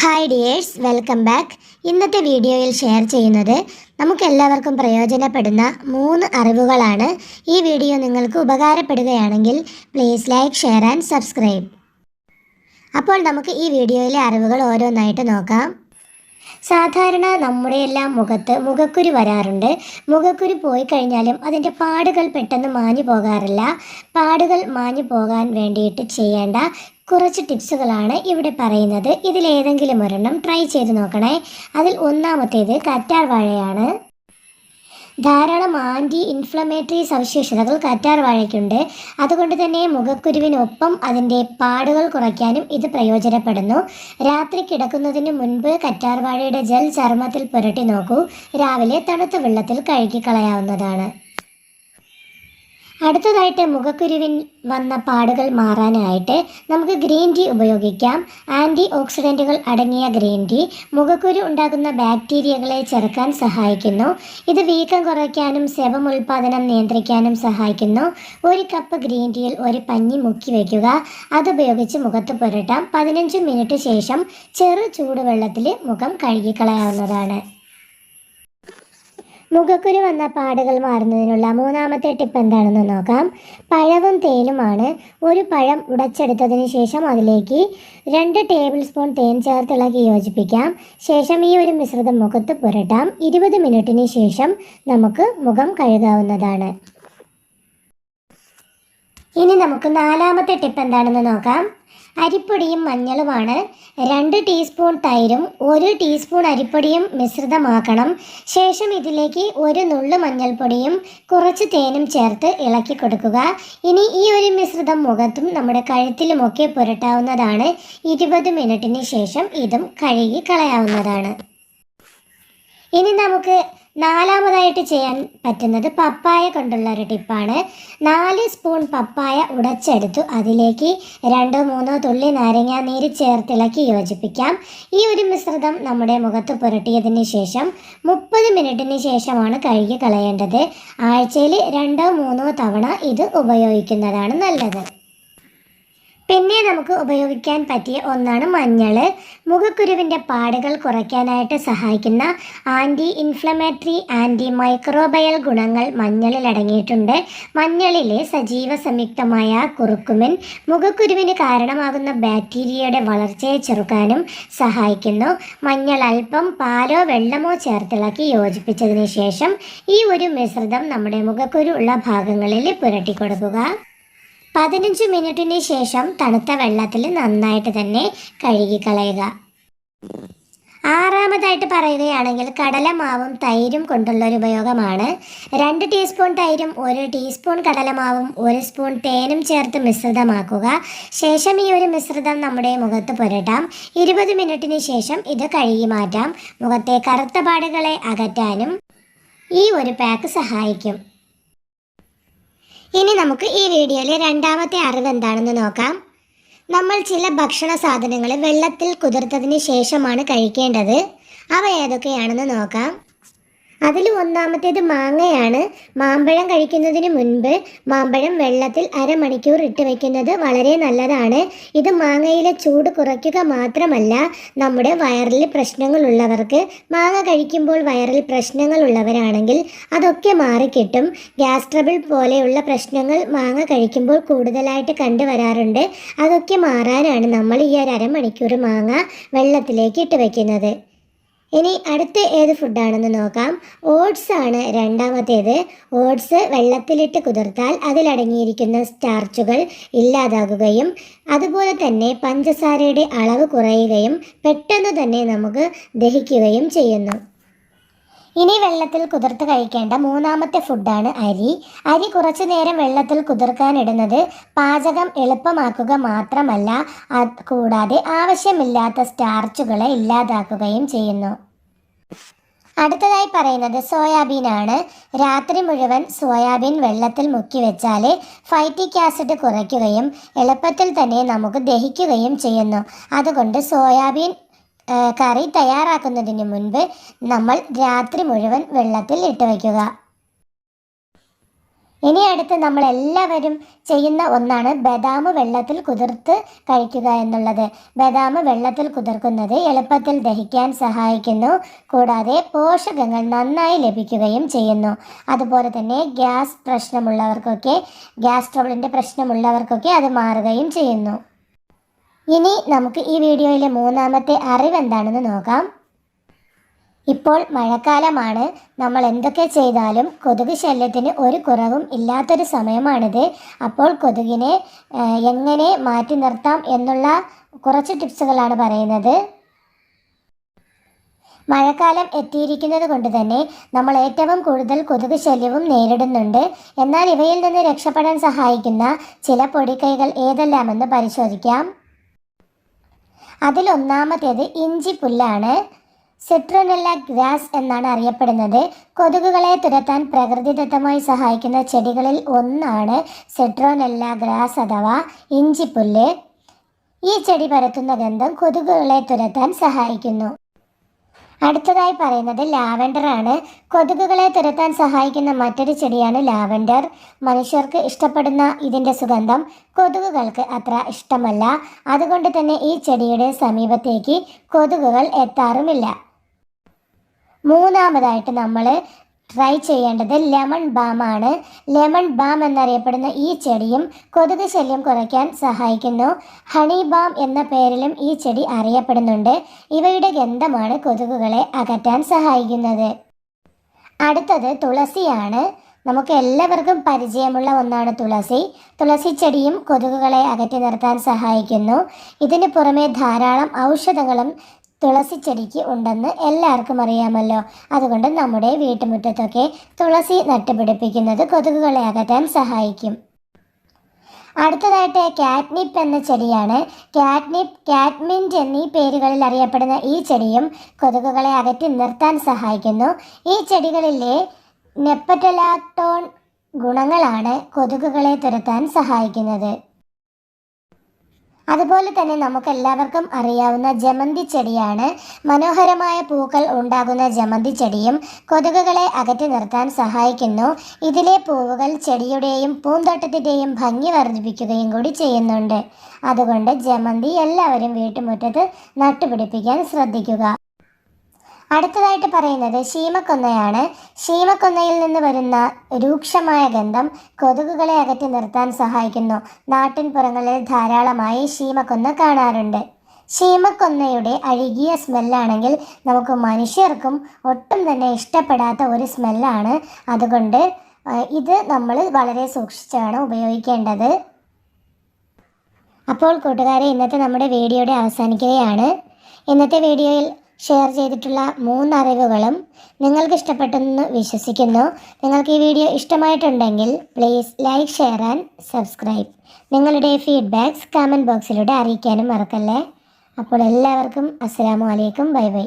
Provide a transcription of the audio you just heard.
Hi dears welcome back ഇന്നത്തെ വീഡിയോയിൽ share ചെയ്യുന്നത് നമുക്കെല്ലാവർക്കും പ്രയോജനപ്പെടുന്ന മൂന്ന് അറിവുകളാണ്. ഈ വീഡിയോ നിങ്ങൾക്ക് ഉപകാരപ്പെടുകയാണെങ്കിൽ please like share and subscribe അപ്പോൾ നമുക്ക് ഈ വീഡിയോയിലെ അറിവുകൾ ഓരോന്നായിട്ട് നോക്കാം. സാധാരണ നമ്മുടെ എല്ലാം മുഖത്ത് മുഖക്കുരു വരാറുണ്ട്. മുഖക്കുരു പോയി കഴിഞ്ഞാലും അതിന്റെ പാടുകൾ പെട്ടെന്ന് മാഞ്ഞു പോകാറില്ല. പാടുകൾ മാഞ്ഞു പോകാൻ വേണ്ടിയിട്ട് ചെയ്യേണ്ട കുറച്ച് ടിപ്സുകളാണ് ഇവിടെ പറയുന്നത്. ഇതിലേതെങ്കിലും ഒരെണ്ണം ട്രൈ ചെയ്ത് നോക്കണേ. അതിൽ ഒന്നാമത്തേത് കറ്റാർ വാഴയാണ് ധാരാളം ആന്റി ഇൻഫ്ലമേറ്ററി സവിശേഷതകൾ കറ്റാർ വാഴയ്ക്കുണ്ട്. അതുകൊണ്ട് തന്നെ മുഖക്കുരുവിനൊപ്പം അതിന്റെ പാടുകൾ കുറയ്ക്കാനും ഇത് പ്രയോജനപ്പെടുന്നു. രാത്രി കിടക്കുന്നതിന് മുൻപ് കറ്റാർ വാഴയുടെ ജെൽ ചർമ്മത്തിൽ പുരട്ടി നോക്കൂ. രാവിലെ തണുത്ത വെള്ളത്തിൽ കഴുകി കളയാവുന്നതാണ് അടുത്തതായിട്ട് മുഖക്കുരുവിൻ വന്ന പാടുകൾ മാറാനായിട്ട് നമുക്ക് ഗ്രീൻ ടീ ഉപയോഗിക്കാം. ആന്റി ഓക്സിഡന്റുകൾ അടങ്ങിയ ഗ്രീൻ ടീ മുഖക്കുരു ഉണ്ടാകുന്ന ബാക്ടീരിയകളെ ചെറുക്കാൻ സഹായിക്കുന്നു. ഇത് വീക്കം കുറയ്ക്കാനും സെബം ഉൽപ്പാദനം നിയന്ത്രിക്കാനും സഹായിക്കുന്നു. ഒരു കപ്പ് ഗ്രീൻ ടീയിൽ ഒരു പഞ്ഞി മുക്കി വയ്ക്കുക അതുപയോഗിച്ച് മുഖത്ത് പുരട്ടാം. പതിനഞ്ച് മിനിറ്റ് ശേഷം ചെറു ചൂടുവെള്ളത്തിൽ മുഖം കഴുകിക്കളയാവുന്നതാണ്. മുഖക്കുരു വന്ന പാടുകൾ മാറുന്നതിനുള്ള മൂന്നാമത്തെ ടിപ്പ് എന്താണെന്ന് നോക്കാം. പഴവും തേനുമാണ്. ഒരു പഴം ഉടച്ചെടുത്തതിന് ശേഷം അതിലേക്ക് രണ്ട് ടേബിൾ സ്പൂൺ തേൻ ചേർത്തിളക്കി യോജിപ്പിക്കാം. ശേഷം ഈ ഒരു മിശ്രിതം മുഖത്ത് പുരട്ടാം. ഇരുപത് മിനിറ്റിന് ശേഷം നമുക്ക് മുഖം കഴുകാവുന്നതാണ്. ഇനി നമുക്ക് നാലാമത്തെ ടിപ്പ് എന്താണെന്ന് നോക്കാം. അരിപ്പൊടിയും മഞ്ഞളുമാണ്. രണ്ട് ടീസ്പൂൺ തൈരും ഒരു ടീസ്പൂൺ അരിപ്പൊടിയും മിശ്രിതമാക്കണം. ശേഷം ഇതിലേക്ക് ഒരു നുള്ളു മഞ്ഞൾപ്പൊടിയും കുറച്ച് തേനും ചേർത്ത് ഇളക്കി കൊടുക്കുക. ഇനി ഈ ഒരു മിശ്രിതം മുഖത്തും നമ്മുടെ കഴുത്തിലുമൊക്കെ പുരട്ടാവുന്നതാണ്. ഇരുപത് മിനിറ്റിന് ശേഷം ഇതും കഴുകി കളയാവുന്നതാണ്. ഇനി നമുക്ക് നാലാമതായിട്ട് ചെയ്യാൻ പറ്റുന്നത് പപ്പായ കൊണ്ടുള്ള ഒരു ടിപ്പാണ്. നാല് സ്പൂൺ പപ്പായ ഉടച്ചെടുത്തു. അതിലേക്ക് രണ്ടോ മൂന്നോ തുള്ളി നാരങ്ങ നീര് ചേർത്തിളക്കി യോജിപ്പിക്കാം. ഈ ഒരു മിശ്രിതം നമ്മുടെ മുഖത്ത് പുരട്ടിയതിന് ശേഷം മുപ്പത് മിനിറ്റിന് ശേഷമാണ് കഴുകി കളയേണ്ടത്. ആഴ്ചയിൽ രണ്ടോ മൂന്നോ തവണ ഇത് ഉപയോഗിക്കുന്നതാണ് നല്ലത്. പിന്നെ നമുക്ക് ഉപയോഗിക്കാൻ പറ്റിയ ഒന്നാണ് മഞ്ഞൾ മുഖക്കുരുവിന്റെ പാടുകൾ കുറയ്ക്കാനായിട്ട് സഹായിക്കുന്ന ആന്റി ഇൻഫ്ലമേറ്ററി ആന്റി മൈക്രോബയൽ ഗുണങ്ങൾ മഞ്ഞളിൽ അടങ്ങിയിട്ടുണ്ട്. മഞ്ഞളിലെ സജീവ സംയുക്തമായ കുറുക്കുമിൻ മുഖക്കുരുവിന് കാരണമാകുന്ന ബാക്ടീരിയയുടെ വളർച്ചയെ ചെറുക്കാനും സഹായിക്കുന്നു. മഞ്ഞൾ അല്പം പാലോ വെള്ളമോ ചേർത്തിളക്കി യോജിപ്പിച്ചതിന് ശേഷം ഈ ഒരു മിശ്രിതം നമ്മുടെ മുഖക്കുരു ഉള്ള ഭാഗങ്ങളിൽ പുരട്ടി കൊടുക്കുക പതിനഞ്ച് മിനിറ്റിന് ശേഷം തണുത്ത വെള്ളത്തിൽ നന്നായിട്ട് തന്നെ കഴുകിക്കളയുക. ആറാമതായിട്ട് പറയുകയാണെങ്കിൽ കടലമാവും തൈരും കൊണ്ടുള്ള ഒരു ഉപയോഗമാണ്. രണ്ട് ടീസ്പൂൺ തൈരും ഒരു ടീസ്പൂൺ കടലമാവും ഒരു സ്പൂൺ തേനും ചേർത്ത് മിശ്രിതമാക്കുക. ശേഷം ഈ ഒരു മിശ്രിതം നമ്മുടെ മുഖത്ത് പുരട്ടാം. ഇരുപത് മിനിറ്റിന് ശേഷം ഇത് കഴുകി മാറ്റാം. മുഖത്തെ കറുത്ത പാടുകളെ അകറ്റാനും ഈ ഒരു പാക്ക് സഹായിക്കും. ഇനി നമുക്ക് ഈ വീഡിയോയിലെ രണ്ടാമത്തെ അറിവ് എന്താണെന്ന് നോക്കാം. നമ്മൾ ചില ഭക്ഷണ സാധനങ്ങൾ വെള്ളത്തിൽ കുതിർത്തതിന് ശേഷമാണ് കഴിക്കേണ്ടത്. അവ ഏതൊക്കെയാണെന്ന് നോക്കാം. അതിൽ ഒന്നാമത്തേത് മാങ്ങയാണ്. മാമ്പഴം കഴിക്കുന്നതിന് മുൻപ് മാമ്പഴം വെള്ളത്തിൽ അരമണിക്കൂർ ഇട്ട് വയ്ക്കുന്നത് വളരെ നല്ലതാണ്. ഇത് മാങ്ങയിലെ ചൂട് കുറയ്ക്കുക മാത്രമല്ല നമ്മുടെ വയറിൽ പ്രശ്നങ്ങളുള്ളവർക്ക് മാങ്ങ കഴിക്കുമ്പോൾ വയറിൽ പ്രശ്നങ്ങളുള്ളവരാണെങ്കിൽ അതൊക്കെ മാറിക്കിട്ടും. ഗ്യാസ് ട്രബിൾ പോലെയുള്ള പ്രശ്നങ്ങൾ മാങ്ങ കഴിക്കുമ്പോൾ കൂടുതലായിട്ട് കണ്ടുവരാറുണ്ട് അതൊക്കെ മാറാനാണ് നമ്മൾ ഈ ഒരു അരമണിക്കൂർ മാങ്ങ വെള്ളത്തിലേക്ക് ഇട്ട് വയ്ക്കുന്നത് ഇനി അടുത്ത ഏത് ഫുഡാണെന്ന് നോക്കാം. ഓട്സ് ആണ് രണ്ടാമത്തേത്. ഓട്സ് വെള്ളത്തിലിട്ട് കുതിർത്താൽ അതിലടങ്ങിയിരിക്കുന്ന സ്റ്റാർച്ചുകൾ ഇല്ലാതാകുകയും അതുപോലെ തന്നെ പഞ്ചസാരയുടെ അളവ് കുറയുകയും പെട്ടെന്ന് തന്നെ നമുക്ക് ദഹിക്കുകയും ചെയ്യുന്നു. ഇനി വെള്ളത്തിൽ കുതിർത്ത് കഴിക്കേണ്ട മൂന്നാമത്തെ ഫുഡാണ് അരി. അരി കുറച്ചു നേരം വെള്ളത്തിൽ കുതിർക്കാനിടുന്നത് പാചകം എളുപ്പമാക്കുക മാത്രമല്ല കൂടാതെ ആവശ്യമില്ലാത്ത സ്റ്റാർച്ചുകളെ ഇല്ലാതാക്കുകയും ചെയ്യുന്നു. അടുത്തതായി പറയുന്നത് സോയാബീൻ ആണ് രാത്രി മുഴുവൻ സോയാബീൻ വെള്ളത്തിൽ മുക്കി വെച്ചാൽ ഫൈറ്റിക് ആസിഡ് കുറയ്ക്കുകയും എളുപ്പത്തിൽ തന്നെ നമുക്ക് ദഹിക്കുകയും ചെയ്യുന്നു. അതുകൊണ്ട് സോയാബീൻ കറി തയ്യാറാക്കുന്നതിന് മുൻപ് നമ്മൾ രാത്രി മുഴുവൻ വെള്ളത്തിൽ ഇട്ട് വയ്ക്കുക. ഇനി അടുത്ത് നമ്മൾ എല്ലാവരും ചെയ്യുന്ന ഒന്നാണ് ബദാം വെള്ളത്തിൽ കുതിർത്ത് കഴിക്കുക എന്നുള്ളത്. ബദാം വെള്ളത്തിൽ കുതിർക്കുന്നത് എളുപ്പത്തിൽ ദഹിക്കാൻ സഹായിക്കുന്നു. കൂടാതെ പോഷകങ്ങൾ നന്നായി ലഭിക്കുകയും ചെയ്യുന്നു. അതുപോലെ തന്നെ ഗ്യാസ് പ്രശ്നമുള്ളവർക്കൊക്കെ ഗ്യാസ് ട്രബിളിന്റെ പ്രശ്നമുള്ളവർക്കൊക്കെ അത് മാറുകയും ചെയ്യുന്നു. ഇനി നമുക്ക് ഈ വീഡിയോയിലെ മൂന്നാമത്തെ അറിവ് എന്താണെന്ന് നോക്കാം. ഇപ്പോൾ മഴക്കാലമാണ്. നമ്മൾ എന്തൊക്കെ ചെയ്താലും കൊതുക് ശല്യത്തിന് ഒരു കുറവും ഇല്ലാത്തൊരു സമയമാണിത്. അപ്പോൾ കൊതുകിനെ എങ്ങനെ മാറ്റി നിർത്താം എന്നുള്ള കുറച്ച് ടിപ്സുകളാണ് പറയുന്നത്. മഴക്കാലം എത്തിയിരിക്കുന്നത് കൊണ്ട് തന്നെ നമ്മൾ ഏറ്റവും കൂടുതൽ കൊതുക് ശല്യവും നേരിടുന്നുണ്ട്. എന്നാൽ ഇവയിൽ നിന്ന് രക്ഷപ്പെടാൻ സഹായിക്കുന്ന ചില പൊടിക്കൈകൾ ഏതെല്ലാമെന്ന് പരിശോധിക്കാം. അതിലൊന്നാമത്തേത് ഇഞ്ചി പുല്ലാണ്. സിട്രോനെല്ല ഗ്രാസ് എന്നാണ് അറിയപ്പെടുന്നത്. കൊതുകുകളെ തുരത്താൻ പ്രകൃതിദത്തമായി സഹായിക്കുന്ന ചെടികളിൽ ഒന്നാണ് സിട്രോനെല്ല ഗ്രാസ് അഥവാ ഇഞ്ചിപ്പുല്ല് ഈ ചെടി പരത്തുന്ന ഗന്ധം കൊതുകുകളെ തുരത്താൻ സഹായിക്കുന്നു. അടുത്തതായി പറയുന്നത് ലാവൻഡർ ആണ്. കൊതുകുകളെ തുരത്താൻ സഹായിക്കുന്ന മറ്റൊരു ചെടിയാണ് ലാവൻഡർ. മനുഷ്യർക്ക് ഇഷ്ടപ്പെടുന്ന ഇതിന്റെ സുഗന്ധം കൊതുകുകൾക്ക് അത്ര ഇഷ്ടമല്ല. അതുകൊണ്ട് തന്നെ ഈ ചെടിയുടെ സമീപത്തേക്ക് കൊതുകുകൾ എത്താറുമില്ല. മൂന്നാമതായിട്ട് നമ്മൾ ട്രൈ ചെയ്യേണ്ടത് ലെമൺ ബാം ആണ്. ലെമൺ ബാം എന്നറിയപ്പെടുന്ന ഈ ചെടിയും കൊതുക് ശല്യം കുറയ്ക്കാൻ സഹായിക്കുന്നു. ഹണി ബാം എന്ന പേരിലും ഈ ചെടി അറിയപ്പെടുന്നുണ്ട്. ഇവയുടെ ഗന്ധമാണ് കൊതുകുകളെ അകറ്റാൻ സഹായിക്കുന്നത്. അടുത്തത് തുളസിയാണ് നമുക്ക് എല്ലാവർക്കും പരിചയമുള്ള ഒന്നാണ് തുളസി. തുളസി ചെടിയും കൊതുകുകളെ അകറ്റി നിർത്താൻ സഹായിക്കുന്നു. ഇതിന് പുറമെ ധാരാളം ഔഷധങ്ങളും തുളസി ചെടിക്ക് ഉണ്ടെന്ന് എല്ലാവർക്കും അറിയാമല്ലോ. അതുകൊണ്ട് നമ്മുടെ വീട്ടുമുറ്റത്തൊക്കെ തുളസി നട്ടുപിടിപ്പിക്കുന്നത് കൊതുകുകളെ അകറ്റാൻ സഹായിക്കും. അടുത്തതായിട്ട് കാറ്റ്നിപ്പ് എന്ന ചെടിയാണ്. കാറ്റ്നിപ്പ് കാറ്റ്മിന്റ് എന്നീ പേരുകളിൽ അറിയപ്പെടുന്ന ഈ ചെടിയും കൊതുകുകളെ അകറ്റി നിർത്താൻ സഹായിക്കുന്നു. ഈ ചെടികളിലെ നെപ്പറ്റലാക്ടോൺ ഗുണങ്ങളാണ് കൊതുകുകളെ തുരത്താൻ സഹായിക്കുന്നത്. അതുപോലെ തന്നെ നമുക്ക് എല്ലാവർക്കും അറിയാവുന്ന ജമന്തി ചെടിയാണ്. മനോഹരമായ പൂക്കൾ ഉണ്ടാകുന്ന ജമന്തി ചെടിയും കൊതുകുകളെ അകറ്റി നിർത്താൻ സഹായിക്കുന്നു. ഇതിലെ പൂവുകൾ ചെടിയുടെയും പൂന്തോട്ടത്തിന്റെയും ഭംഗി വർദ്ധിപ്പിക്കുകയും കൂടി ചെയ്യുന്നുണ്ട്. അതുകൊണ്ട് ജമന്തി എല്ലാവരും വീട്ടുമുറ്റത്ത് നട്ടുപിടിപ്പിക്കാൻ ശ്രദ്ധിക്കുക. അടുത്തതായിട്ട് പറയുന്നത് ശീമക്കൊന്നയാണ്. ശീമക്കൊന്നയിൽ നിന്ന് വരുന്ന രൂക്ഷമായ ഗന്ധം കൊതുകുകളെ അകറ്റി നിർത്താൻ സഹായിക്കുന്നു. നാട്ടിൻപുറങ്ങളിൽ ധാരാളമായി ശീമക്കൊന്ന കാണാറുണ്ട്. ശീമക്കൊന്നയുടെ അഴുകിയ സ്മെല്ലാണെങ്കിൽ നമുക്ക് മനുഷ്യർക്കും ഒട്ടും തന്നെ ഇഷ്ടപ്പെടാത്ത ഒരു സ്മെല്ലാണ്. അതുകൊണ്ട് ഇത് നമ്മൾ വളരെ സൂക്ഷിച്ചാണ് ഉപയോഗിക്കേണ്ടത്. അപ്പോൾ കൂട്ടുകാരെ ഇന്നത്തെ നമ്മുടെ വീഡിയോയുടെ അവസാനിക്കുകയാണ്. ഇന്നത്തെ വീഡിയോയിൽ ഷെയർ ചെയ്തിട്ടുള്ള മൂന്ന് അറിവുകളും നിങ്ങൾക്ക് ഇഷ്ടപ്പെട്ടെന്ന് വിശ്വസിക്കുന്നു. നിങ്ങൾക്ക് ഈ വീഡിയോ ഇഷ്ടമായിട്ടുണ്ടെങ്കിൽ please like share and subscribe നിങ്ങളുടെ ഫീഡ്ബാക്ക്സ് കമന്റ് ബോക്സിലൂടെ അറിയിക്കാനും മറക്കല്ലേ? അപ്പോൾ എല്ലാവർക്കും അസ്സാം വലൈക്കും ബൈ ബൈ.